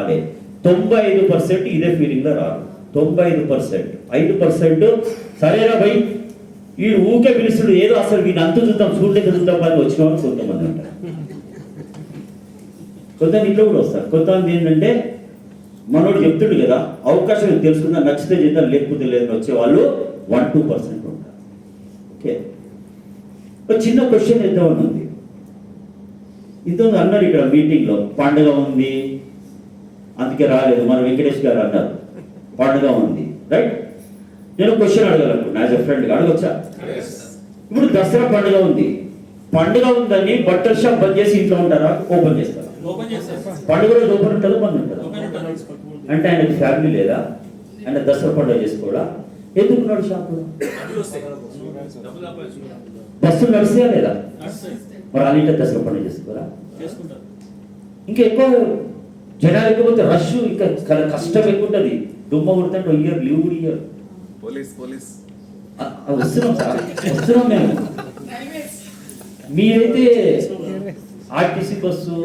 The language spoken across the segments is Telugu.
అదే తొంభై ఐదు పర్సెంట్ ఇదే ఫీలింగ్లో రారు తొంభై ఐదు పర్సెంట్ ఐదు పర్సెంట్ సరేనా భయ్ వీడు ఊకే పిలుస్తుడు ఏదో అసలు వీడిని అంత చూద్దాం చూడలేక చూద్దాం అని వచ్చిన వాళ్ళు కొంతమంది అంటారు కొంతమంది ఇంట్లో కూడా వస్తారు. కొంతమంది ఏంటంటే మనోడు చెప్తుడు కదా అవకాశం తెలుసుకుందా నచ్చితే చేద్దాం లేకపోతే లేదని వచ్చే వాళ్ళు వన్ టూ పర్సెంట్ ఉంటారు. ఓకే? ఒక చిన్న క్వశ్చన్ ఇద్దామని ఉంది. ఇంతకుముందు అన్నారు ఇక్కడ మీటింగ్లో పండుగ ఉంది అందుకే రాలేదు మన వెంకటేష్ గారు అన్నారు. పండుగ ఉంది రైట్? నేను క్వశ్చన్ అడగాలనుకున్నా యాజ్ ఎ ఫ్రెండ్గా అడగొచ్చా? ఇప్పుడు దసరా పండుగ ఉంది. పండుగ ఉందని బట్టల షాప్ బంద్ చేసి ఇంట్లో ఉంటారా? ఓపెన్ చేస్తారా? పండుగ రోజు ఓపెన్ ఉంటుందా బంద్ ఉంటుందా? అంటే ఆయనకి ఫ్యామిలీ లేదా? ఆయన దసరా పండుగ చేసుకోవడా ఎందుకున్నాడు షాపులో సంపాదించుకుంటారు బస్సులు నడిస్తే లేదా? మరి ఇంట్లో దసరా పండుగ చేసుకోరా ఇంకా ఎక్కువ జనాలు ఎక్కువ రష్ ఇంకా కష్టం ఎక్కువ ఉంటుంది దుమ్మ కొడుతుంటే ఇయర్ లీవ్ కూడా ఇయ్యరు. Police police. వస్తున్నాం సార్. వస్తున్నాం మేము. మీరైతే RTC bus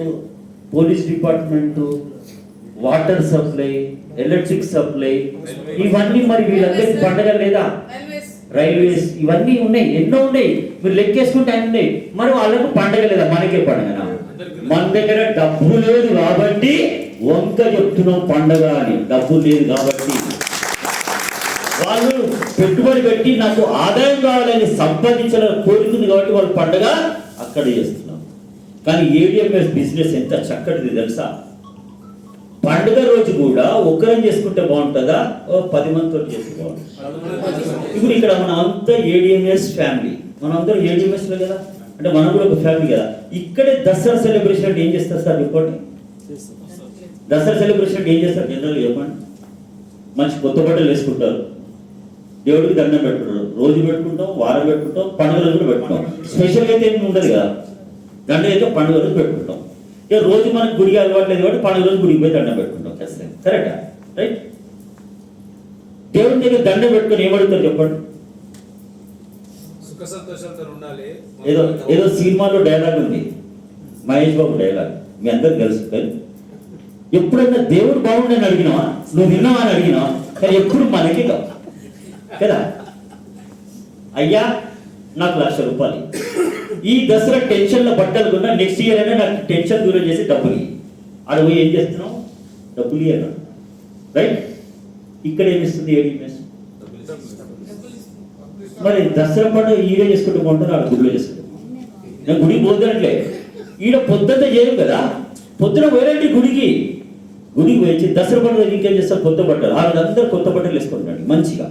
police department water supply electric supply ఇవన్నీ మరి వీళ్ళందరికీ పండగ లేదా? రైల్వేస్ ఇవన్నీ ఉన్నాయి. ఎన్నో ఉన్నాయి. మీరు లెక్కేసుకుంటే అన్ని ఉన్నాయి మరి వాళ్ళకు పండగ లేదా? మనకే పండగనా? మన దగ్గర డబ్బు లేదు కాబట్టి వంక చెప్తున్నాం పండగ అని. డబ్బు లేదు కాబట్టి. వాళ్ళు పెట్టుబడి పెట్టి నాకు ఆదాయం కావాలని సంపాదించిన కోరుకుంది కాబట్టి వాళ్ళు పండగ అక్కడ చేస్తున్నాం. కానీ ఏడిఎంఎస్ బిజినెస్ ఎంత చక్కటిది తెలుసా? పండుగ రోజు కూడా ఒక్కరం చేసుకుంటే బాగుంటుందా? ఓ పది మందితో చేస్తే బాగుంటుంది. ఇప్పుడు ఇక్కడ మన అంతా ఏడిఎంఎస్ ఫ్యామిలీ మన అందరం ఏడిఎంఎస్ కదా? అంటే మనం కూడా ఒక ఫ్యామిలీ కదా. ఇక్కడే దసరా సెలబ్రేషన్ అంటే ఏం చేస్తారు సార్ చెప్పండి? దసరా సెలబ్రేషన్ అంటే ఏం చేస్తారు? జనరల్ చెప్పండి. మంచి కొత్త బట్టలు వేసుకుంటారు. దేవుడికి దండం పెట్టుకుంటారు. రోజు పెట్టుకుంటాం వారం పెట్టుకుంటాం పండుగ రోజు కూడా పెట్టుకుంటాం. స్పెషల్గా అయితే ఏమి ఉండదు కదా. దండ అయితే పండుగ రోజు పెట్టుకుంటాం. ఇక రోజు మనకు గుడికి అలవాటు లేదు కాబట్టి పండుగ రోజు గుడికి పోయి దండం పెట్టుకుంటాం. ఖచ్చితంగా కరెక్టా రైట్ దేవుడి దగ్గర దండం పెట్టుకొని ఏమడుగుతారు చెప్పండి? సుఖ సంతోషాలతో ఉండాలి. ఏదో ఏదో సినిమాలో డైలాగ్ ఉంది. మహేష్ బాబు డైలాగ్. మీ అందరికి తెలుసు. ఎప్పుడైనా ఎప్పుడన్నా దేవుడు బాగుండని అడిగినావా? నువ్వు విన్నావా అని అడిగినావా? కానీ ఎప్పుడు మనకి కావు కదా? అయ్యా నాకు లక్ష రూపాయలు. ఈ దసరా టెన్షన్లో బట్టలు కొన్నా నెక్స్ట్ ఇయర్ అయినా నాకు టెన్షన్ దూరం చేసి డబ్బులు అక్కడ పోయి ఏం చేస్తున్నావు? డబ్బులు ఇయ్యను రైట్? ఇక్కడ ఏమిస్తుంది ఏడిఎంఎస్ మరి దసరా పండుగ ఈడే చేసుకుంటూ కొంటున్నారు గుడిలో చేసుకుంటాం. నేను గుడికి పోతున్నట్లే ఈడ పొద్దున్న చేయం కదా. పొద్దున పోయారండి గుడికి. గుడికి పోయి దసరా పండుగ ఇంకేం చేస్తారు? కొత్త బట్టలు. వాళ్ళందరూ కొత్త బట్టలు వేసుకుంటాండి మంచిగా.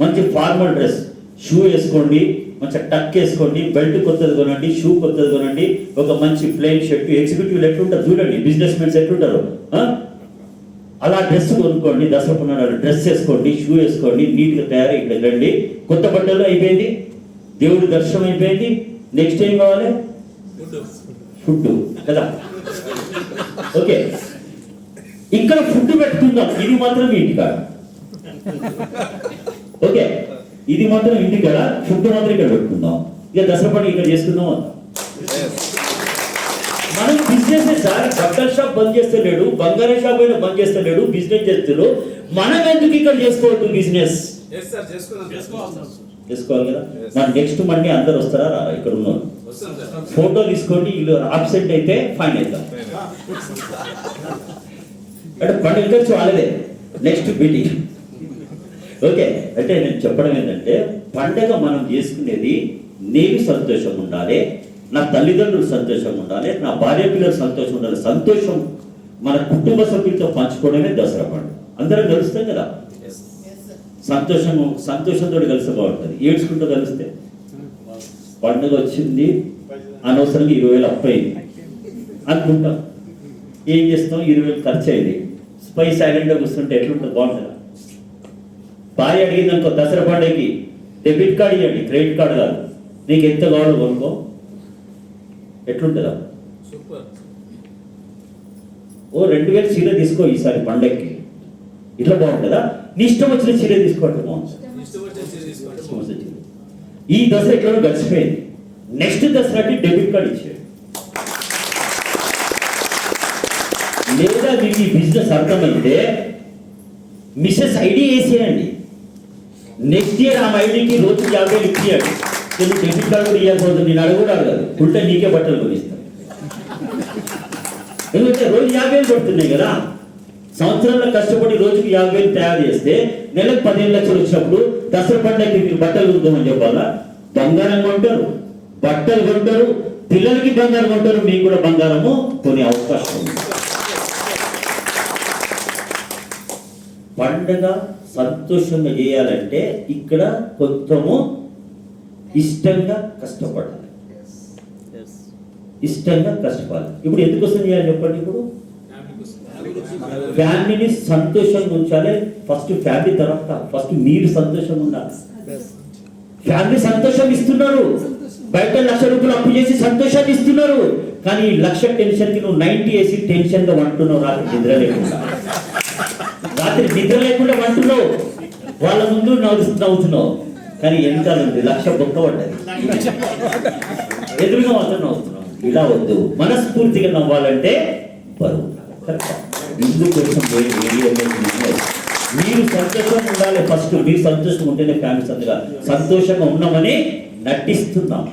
మంచి ఫార్మల్ డ్రెస్. షూ వేసుకోండి మంచిగా టక్ వేసుకోండి బెల్ట్ కొత్తది కొనండి షూ కొత్తది కొనండి ఒక మంచి ప్లెయిన్ షర్ట్. ఎగ్జిక్యూటివ్ ఎట్లుంటారు చూడండి బిజినెస్ మెన్స్ ఎట్లుంటారు? అలా డ్రెస్ కొనుక్కోండి దసరా పున్నాడు డ్రెస్ వేసుకోండి షూ వేసుకోండి నీట్గా తయారై ఇక్కడ రండి. కొత్త బట్టలు అయిపోయింది దేవుడి దర్శనం అయిపోయింది. నెక్స్ట్ ఏం కావాలి? ఫుడ్ కదా? ఓకే. ఇక్కడ ఫుడ్ పెట్టుకుందాం. ఇది మాత్రం ఇంటికాడ ఓకే. ఇది మాత్రం ఇంటికాడ ఫుడ్ మాత్రం ఇక్కడ పెట్టుకుందాం. ఇక దసరా పండుగ ఇక్కడ చేసుకుందాం బిజినెస్ సార్? బట్టల షాప్ బంద్ చేస్తలేడు బంగారం షాప్ అయినా బంద్ చేస్తలేడు బిజినెస్ చేస్తున్నాడు మనం ఎందుకు ఇక్కడ చేసుకోవద్దు బిజినెస్? ఎస్ సార్ చేసుకుందాం చేసుకోవాలి కదా? మన నెక్స్ట్ మండే అందరు వస్తారా? రారా ఇక్కడ ఉన్నారు ఫోటో తీసుకోండి వీళ్ళు అబ్సెంట్ అయితే ఫైన్ అవుతాం. అంటే పండుగ ఖర్చు వాళ్ళదే. నెక్స్ట్ మీటింగ్ ఓకే అంటే నేను చెప్పడం ఏంటంటే పండగ మనం చేసుకునేది నేను సంతోషం ఉండాలి నా తల్లిదండ్రులు సంతోషం ఉండాలి నా భార్య పిల్లలు సంతోషం ఉండాలి. సంతోషం మన కుటుంబ సభ్యులతో పంచుకోవడమే దసరా పండుగ. అందరం కలుస్తాం కదా? ఎస్ సంతోషం సంతోషంతో కలిస్తే బాగుంటుంది. ఏడ్చుకుంటూ కలిస్తే? పండుగ వచ్చింది. అనవసరంగా ఇరవై వేలు అప్పయింది. అనుకుంటాం. ఏం చేస్తాం? ఇరవై వేలు ఖర్చు అయింది. స్పై సైలెంట్గా కూర్చుంటే ఎట్లుంటుంది? బాగుంటుందా? భార్య అడిగింది అనుకో దసరా పండుగకి డెబిట్ కార్డు ఇవ్వండి క్రెడిట్ కార్డు కాదు. నీకు ఎంత కావాలో కొనుక్కో. ఎట్లుంటుందా? సూపర్. ఓ రెండు వేలు చీర తీసుకో ఈసారి పండగకి ఇట్లా బాగుంటుందా? నీ ఇష్టం వచ్చిన చీర తీసుకోవటం బాగుంటుంది. ఈ దసరా ఎట్లా గడిచిపోయింది. నెక్స్ట్ దసరాకి డెబిట్ కార్డు ఇచ్చాడు. లేదా మీకు ఈ బిజినెస్ అర్థమైతే మిస్సెస్ ఐడి వేసేయండి. నెక్స్ట్ ఇయర్ ఆమె ఐడికి రోజు యాభై ఇప్పియండి నేను డెబిట్ కార్డు కూడా ఇవ్వకపోతుంది నేను అడుగు అడగదు. ఉంటే నీకే బట్టలు కొనిస్తాను. ఎందుకంటే రోజు యాభై వేలు పడుతున్నాయి కదా. సంవత్సరంలో కష్టపడి రోజుకి యాభై వేలు తయారు చేస్తే నెలకు పదిహేను లక్షలు వచ్చినప్పుడు దసరా పండగకి మీరు బట్టలు కొనుక్కోమని చెప్పాలా? బంగారం కొంటారు. బట్టలు కొంటారు. పిల్లలకి బంగారం కొంటారు. మీకు కూడా బంగారము కొనే అవకాశం ఉంది. పండగ సంతోషంగా చేయాలంటే ఇక్కడ కొంచెము ఇష్టంగా కష్టపడాలి. ఇష్టంగా కష్టపడాలి. ఇప్పుడు ఎందుకు వస్తుంది అని చెప్పండి ఇప్పుడు? ఫ్యామిలీని సంతోషంగా ఉంచాలి. ఫస్ట్ ఫ్యామిలీ తర్వాత ఫస్ట్ మీరు సంతోషంగా ఉండాలి. ఫ్యామిలీ సంతోషం ఇస్తున్నారు. బయట లక్ష రూపాయలు అప్పు చేసి సంతోషాన్ని ఇస్తున్నారు. కానీ లక్ష టెన్షన్కి నువ్వు నైన్టీ వేసి టెన్షన్గా వంటున్నావు. రాత్రి నిద్ర లేకుండా. రాత్రి నిద్ర లేకుండా వంటున్నావు. వాళ్ళ ముందు నవ్వు నవ్వుతున్నావు. కానీ వెనకాల ఉంది లక్ష బొక్క పడ్డది. ఎదురుగా మాత్రం నవ్వుతున్నాం. ఇలా వద్దు. మనస్ఫూర్తిగా నవ్వాలంటే బరువు. ఇందుకోసం మీరు సంతోషంగా ఉండాలి ఫస్ట్ మీరు సంతోషంగా ఉంటేనే ఫ్యామిలీ సంతగా సంతోషంగా ఉన్నామని నటిస్తున్నాం.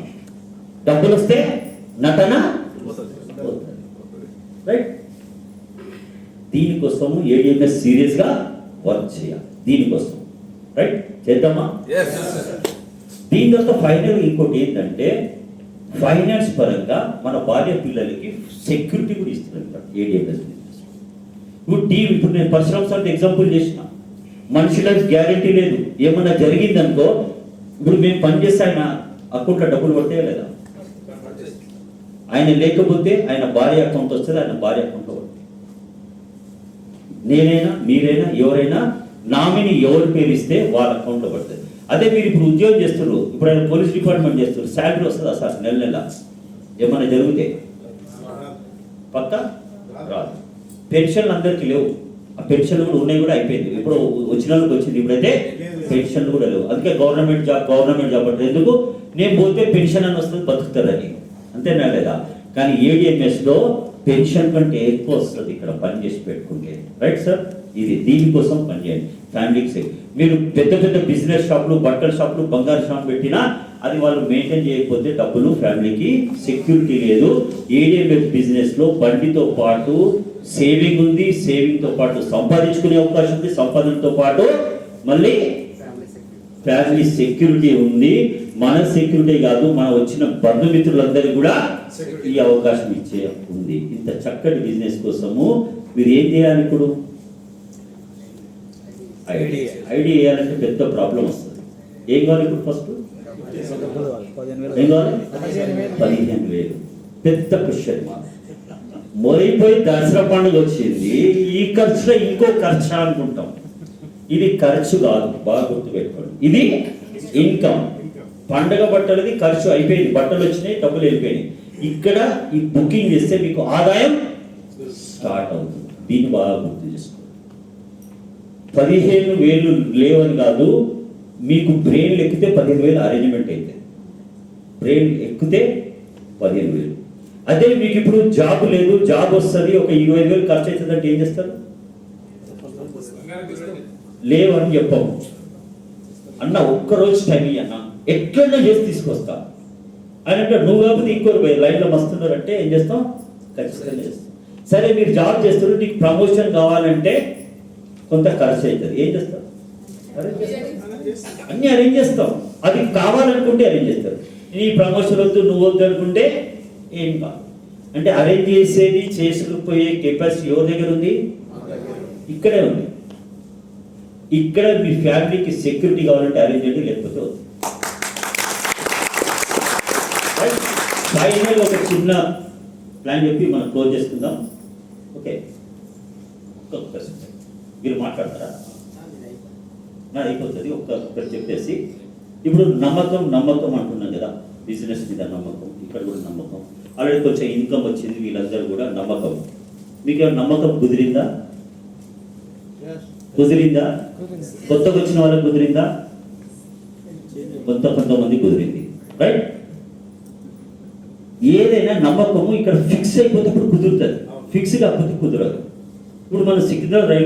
డబ్బులు వస్తే నటన రైట్ దీనికోసము ఏడిఎంఎస్ సీరియస్గా వర్క్ చేయాలి. దీనికోసం. రైట్ చేద్దామా? దీని తర్వాత ఫైనల్ ఇంకోటి ఏంటంటే ఫైనాన్స్ పరంగా మన భార్య పిల్లలకి సెక్యూరిటీ కూడా ఇస్తున్నారు ఏడిఎంఎస్ ఇప్పుడు టీవీ ఇప్పుడు నేను పరశురామ్ సార్ ఎగ్జాంపుల్ చేసిన. మనుషులకు గ్యారంటీ లేదు. ఏమన్నా జరిగిందనుకో ఇప్పుడు మేము పనిచేస్తే ఆయన అకౌంట్లో డబ్బులు పడతాయా లేదా? ఆయన లేకపోతే ఆయన భార్య అకౌంట్ వస్తుంది ఆయన భార్య అకౌంట్లో పడుతుంది. నేనైనా మీరైనా ఎవరైనా నామిని ఎవరు పేరు ఇస్తే వాళ్ళ అకౌంట్లో పడుతుంది. అదే మీరు ఇప్పుడు ఉద్యోగం చేస్తున్నారు ఇప్పుడు ఆయన పోలీస్ డిపార్ట్మెంట్ చేస్తున్నారు శాలరీ వస్తుందా సార్ నెల నెల? ఏమైనా జరిగితే? పక్క? రాదు. పెన్షన్లు అందరికీ లేవు. ఆ పెన్షన్లు కూడా ఉన్నాయి కూడా అయిపోయింది. ఇప్పుడు వచ్చిన వాళ్ళకి వచ్చింది ఇప్పుడైతే పెన్షన్లు కూడా లేవు. అందుకే గవర్నమెంట్ జాబ్ గవర్నమెంట్ జాబ్ అంటే ఎందుకు? నేను పోతే పెన్షన్ అని వస్తుంది బతుకుతారని. అంతేనా లేదా? కానీ ఏడిఎంఎస్లో పెన్షన్ కంటే ఎక్కువ వస్తుంది ఇక్కడ పని చేసి పెట్టుకుంటే. రైట్ సార్ ఇది దీనికోసం పనిచేయండి ఫ్యామిలీకి సేవ్ మీరు పెద్ద పెద్ద బిజినెస్ షాపులు బట్టల షాపులు బంగారు షాప్ పెట్టినా అది వాళ్ళు మెయింటైన్ చేయకపోతే డబ్బులు ఫ్యామిలీకి సెక్యూరిటీ లేదు. ఏడిఎంఎఫ్ బిజినెస్లో బండితో పాటు సేవింగ్ ఉంది సేవింగ్తో పాటు సంపాదించుకునే అవకాశం ఉంది సంపాదనతో పాటు మళ్ళీ ఫ్యామిలీ సెక్యూరిటీ ఉంది. మన సెక్యూరిటీ కాదు మన వచ్చిన బంధుమిత్రులందరికీ కూడా ఈ అవకాశం ఇచ్చే ఉంది. ఇంత చక్కటి బిజినెస్ కోసము మీరు ఏం చేయాలి ఇప్పుడు? ఐడి ఐడి వేయాలంటే పెద్ద ప్రాబ్లం వస్తుంది. ఏం కావాలి ఇప్పుడు ఫస్ట్? ఏం కావాలి? పదిహేను వేలు. పెద్ద క్వశ్చన్ మార్క్. దసరా పండుగ వచ్చింది ఈ ఖర్చులో ఇంకో ఖర్చు అనుకుంటాం. ఇది ఖర్చు కాదు బాగా గుర్తుపెట్టుకోండి. ఇది ఇన్కమ్. పండగ బట్టలది ఖర్చు అయిపోయింది బట్టలు వచ్చినాయి డబ్బులు వెళ్ళిపోయినాయి. ఇక్కడ ఈ బుకింగ్ చేస్తే మీకు ఆదాయం స్టార్ట్ అవుతుంది. దీన్ని బాగా గుర్తు చేసుకోండి. పదిహేను వేలు లేవని కాదు మీకు బ్రెయిన్ ఎక్కితే పదిహేను వేలు అరేంజ్మెంట్ అయితే. బ్రెయిన్ ఎక్కితే పదిహేను వేలు. అదే మీకు ఇప్పుడు జాబ్ లేదు జాబ్ వస్తుంది ఒక ఇరవై ఐదు వేలు ఖర్చు అవుతుందంటే ఏం చేస్తారు? లేవని చెప్పము అన్న ఒక్క రోజు టైం అన్న. ఎట్లన్నా చేసి తీసుకొస్తా. ఆయన అంటే నువ్వు కాకపోతే ఇంకోరు పోయి లైన్లో మస్తున్నారంటే ఏం చేస్తాం? ఖచ్చితంగా చేస్తాం. సరే మీరు జాబ్ చేస్తారు నీకు ప్రమోషన్ కావాలంటే కొంత ఖర్చు అవుతుంది. ఏం చేస్తాం అరేంజ్ చేస్తాం. అన్ని అరేంజ్ చేస్తాం అది కావాలనుకుంటే అరేంజ్ చేస్తారు. నీ ప్రమోషన్ వద్దు నువ్వు వద్దు అనుకుంటే ఏం కాదు అంటే అరేంజ్ చేసేది చేసుకుపోయే కెపాసిటీ ఎవరి దగ్గర ఉంది? ఇక్కడే ఉంది. ఇక్కడ మీ ఫ్యామిలీకి సెక్యూరిటీ కావాలంటే అరేంజ్ చేయండి లేకపోతే ఫైనల్ ఒక చిన్న ప్లాన్ చెప్పి మనం క్లోజ్ చేసుకుందాం. ఓకే ఒక్క question. మీరు మాట్లాడతారా? నా అయిపోతుంది ఒక్క చెప్పేసి. ఇప్పుడు నమ్మకం నమ్మకం అంటున్నాం కదా బిజినెస్ మీద నమ్మకం ఇక్కడ కూడా నమ్మకం. ఆల్రెడీ కొంచెం ఇన్కమ్ వచ్చింది వీళ్ళందరూ కూడా నమ్మకం. మీకు నమ్మకం కుదిరిందా? కుదిరిందా? కొత్తగా వచ్చిన వాళ్ళకి కుదిరిందా? కొంత కొంతమంది కుదిరింది. రైట్ ఏదైనా నమ్మకము ఇక్కడ ఫిక్స్ అయిపోతే ఇప్పుడు కుదురుతుంది. ఫిక్స్ కాకపోతే కుదరదు. ఇప్పుడు మన సికింద్రాబాద్ రైల్వే